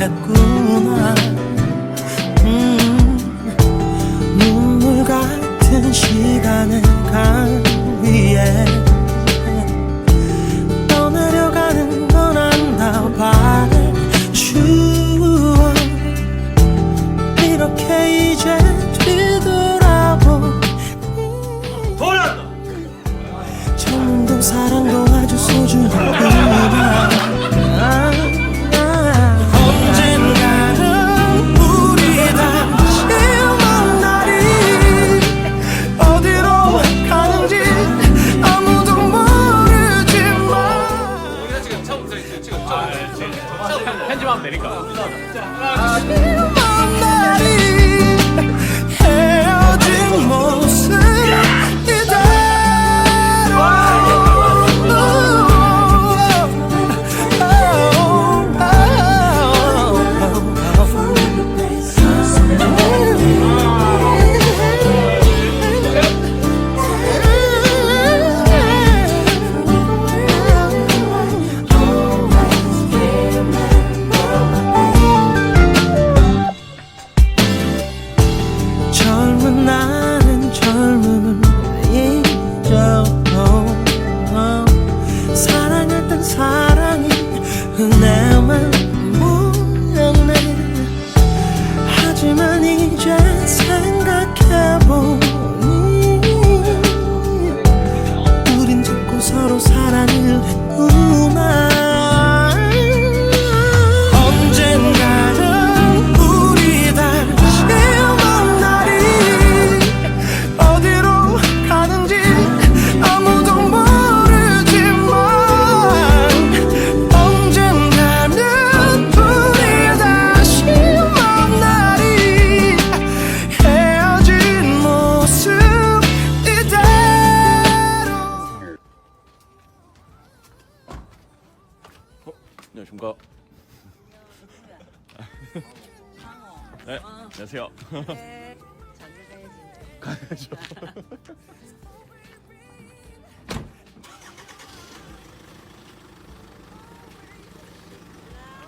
했구나 음, 눈물 같은 시간을 간 위에 떠내려가는 너난나 바래. 추억 이렇게 이제 뒤돌아보니 청도 사랑도 아주 소중하구나 아, 되니까. 안녕하십니까. 네, 안녕하세요.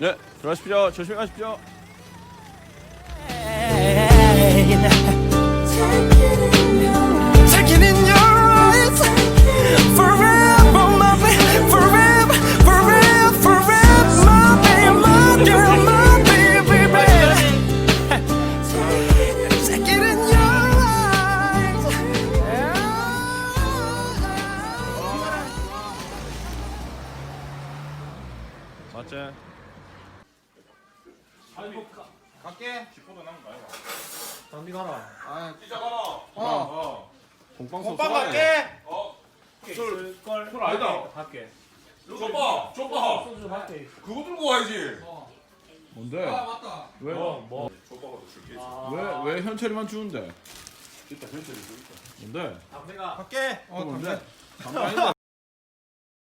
네, 들어가십시오. 조심히 가십시오. 맞지? 장비 가라. 공방송 오빠 갈게. 술, 술 아니다. 갈게. 좁아, 좁아. 소주 좀 할게. 그거 들고 와야지. 뭔데? 맞다. 왜? 뭐, 뭐. 왜, 왜 현철이만 주는데? 뭔데? 담배가. 갈게. 어, 뭔데? 담배 아닌데?